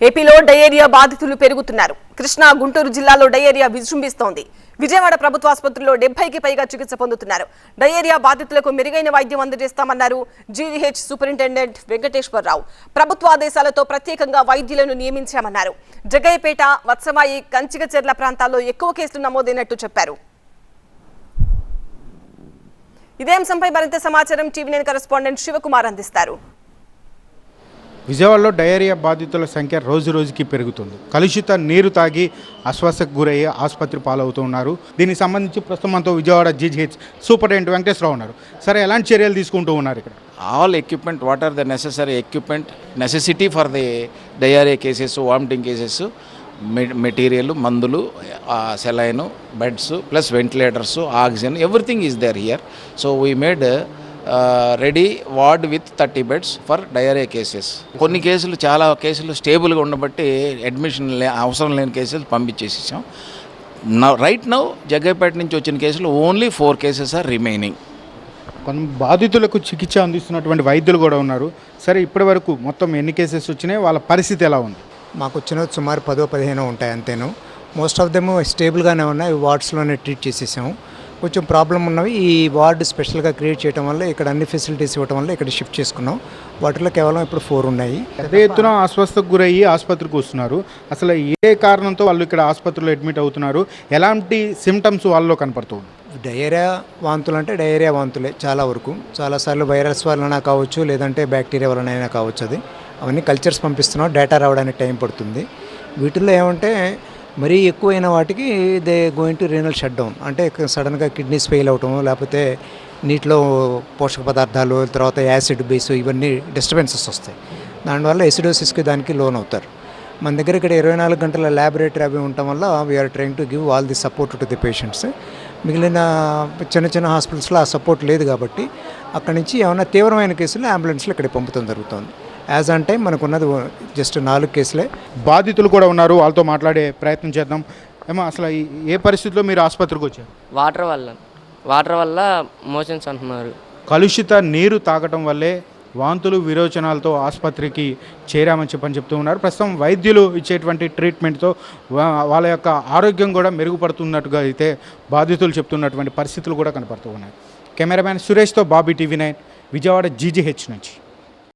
ఏపీలో డయేరియా బాధితులు పెరుగుతున్నారు. కృష్ణా గుంటూరు జిల్లాలో డయేరియా విజృంభిస్తోంది. విజయవాడ ప్రభుత్వ ఆసుపత్రిలో డెబ్బైకి పైగా చికిత్స పొందుతున్నారు. డయేరియా బాధితులకు మెరుగైన వైద్యం అందజేస్తామన్నారు జీవీహెచ్ సూపరింటెండెంట్ వెంకటేశ్వరరావు. ప్రభుత్వ ఆదేశాలతో ప్రత్యేకంగా వైద్యులను నియమించామన్నారు. జగయ్యపేట వత్సమాయి కంచికచెర్ల ప్రాంతాల్లో ఎక్కువ కేసులు నమోదైనట్టు చెప్పారు. ఇదే అంశంపై మరింత సమాచారం టీవీ నైన్ కరెస్పాండెంట్ శివకుమార్ అందిస్తారు. విజయవాడలో డయేరియా బాధితుల సంఖ్య రోజు రోజుకి పెరుగుతుంది. కలుషిత నీరు తాగి అస్వస్థకు గురయ్యి ఆసుపత్రి పాలవుతున్నారు దీనికి సంబంధించి ప్రస్తుతం మనతో విజయవాడ జీజీహెచ్ సూపరింటెండెంట్ వెంకటేశ్వరరావు ఉన్నారు. సరే ఎలాంటి చర్యలు తీసుకుంటూ ఉన్నారు ఇక్కడ? All equipment what are the necessary equipment necessity for the diarrhoea cases vomiting cases material మందులు saline beds plus ventilators oxygen everything is there here so we made ready ward with thirty beds for diarrhoea cases. కొన్ని కేసులు చాలా కేసులు స్టేబుల్గా ఉండబట్టి admission లే అవసరం లేని కేసులు పంపించేసేసాం. రైట్ నౌ జగ్గైపేట నుంచి వచ్చిన కేసులు only four cases are remaining కొంత బాధితులకు చికిత్స అందిస్తున్నటువంటి వైద్యులు కూడా ఉన్నారు. సరే ఇప్పటి వరకు మొత్తం ఎన్ని కేసెస్ వచ్చినాయి? వాళ్ళ పరిస్థితి ఎలా ఉంది? మాకు వచ్చిన సుమారు పదో పదిహేను ఉంటాయి అంతేను. మోస్ట్ ఆఫ్ దెమ్ స్టేబుల్గానే ఉన్నాయి. వార్డ్స్లోనే ట్రీట్ చేసేసాము. కొంచెం ప్రాబ్లం ఉన్నవి. ఈ వార్డు స్పెషల్గా క్రియేట్ చేయడం వల్ల ఇక్కడ అన్ని ఫెసిలిటీస్ ఇవ్వడం వల్ల ఇక్కడ షిఫ్ట్ చేసుకున్నాం. వాటిలో కేవలం ఇప్పుడు ఫోర్ ఉన్నాయి. పెద్ద ఎత్తున అస్వస్థకు గురయ్యి ఆసుపత్రికి వస్తున్నారు. అసలు ఏ కారణంతో వాళ్ళు ఇక్కడ ఆసుపత్రిలో అడ్మిట్ అవుతున్నారు? ఎలాంటి సిమ్టమ్స్ వాళ్ళలో కనపడుతుంది డయేరియా వాంతులు అంటే డయేరియా వాంతులే చాలా వరకు. చాలాసార్లు వైరస్ వలన కావచ్చు లేదంటే బ్యాక్టీరియా వలనైనా కావచ్చు అది. అవన్నీ కల్చర్స్ పంపిస్తున్నాం. డేటా రావడానికి టైం పడుతుంది. వీటిల్లో ఏమంటే మరీ ఎక్కువైన వాటికి they going to renal shut down అంటే సడన్గా కిడ్నీస్ ఫెయిల్ అవటం లేకపోతే నీటిలో పోషక పదార్థాలు తర్వాత యాసిడ్ బేస్ ఇవన్నీ డిస్టర్బెన్సెస్ వస్తాయి. దానివల్ల ఎసిడోసిస్కి దానికి లోన్ అవుతారు. మన దగ్గర ఇక్కడ ఇరవై నాలుగు గంటల ల్యాబొరేటరీ అవి ఉండటం వల్ల we are trying to give all the support to the patients మిగిలిన చిన్న చిన్న హాస్పిటల్స్లో ఆ సపోర్ట్ లేదు కాబట్టి అక్కడి నుంచి ఏమైనా తీవ్రమైన కేసులు అంబులెన్స్లో ఇక్కడ పంపుతాం జరుగుతుంది. యాజ్ ఆన్ టైం మనకున్నది జస్ట్ నాలుగు కేసులే. బాధితులు కూడా ఉన్నారు. వాళ్ళతో మాట్లాడే ప్రయత్నం చేద్దాం. ఏమో అసలు ఈ- ఏ పరిస్థితిలో మీరు ఆసుపత్రికి వచ్చారు? వాటర్ వల్ల వాటర్ వల్ల మోషన్స్ అంటున్నారు. కలుషిత నీరు తాగటం వల్లే వాంతులు విరోచనాలతో ఆసుపత్రికి చేరామని చెప్పని చెప్తూ ఉన్నారు. ప్రస్తుతం వైద్యులు ఇచ్చేటువంటి ట్రీట్మెంట్తో వా- వాళ్ళ యొక్క ఆరోగ్యం కూడా మెరుగుపడుతున్నట్టుగా అయితే బాధితులు చెప్తున్నటువంటి పరిస్థితులు కూడా కనపడుతూ ఉన్నాయి. Cameraman సురేష్తో Bobby TV nine Vijayawada GGH నుంచి.